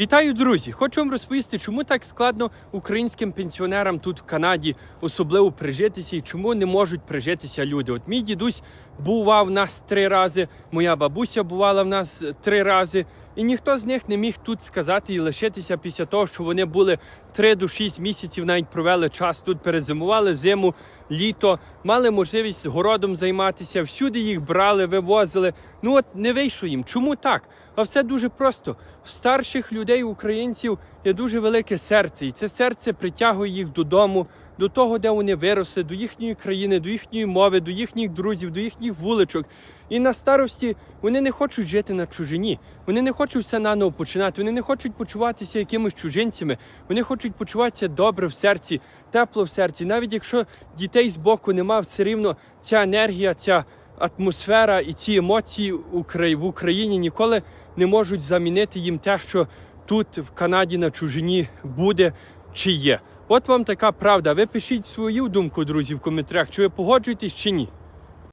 Вітаю, друзі! Хочу вам розповісти, чому так складно українським пенсіонерам тут в Канаді особливо прижитися і чому не можуть прижитися люди. От мій дідусь бував в нас три рази, моя бабуся бувала в нас три рази, і ніхто з них не міг тут сказати і лишитися після того, що вони були три до шість місяців, навіть провели час тут, перезимували зиму, літо, мали можливість городом займатися, всюди їх брали, вивозили. Ну от не вийшло їм. Чому так? А все дуже просто. В старших людей, українців, є дуже велике серце, і це серце притягує їх додому, до того, де вони виросли, до їхньої країни, до їхньої мови, до їхніх друзів, до їхніх вуличок. І на старості вони не хочуть жити на чужині. Вони не хочуть все наново починати. Вони не хочуть почуватися якимись чужинцями. Вони хочуть почуватися добре в серці, тепло в серці. Навіть якщо дітей з боку нема, все рівно ця енергія, ця атмосфера і ці емоції в Україні ніколи не можуть замінити їм те, що тут в Канаді на чужині буде чи є. От вам така правда. Ви пишіть свою думку, друзі, в коментарях, чи ви погоджуєтесь чи ні.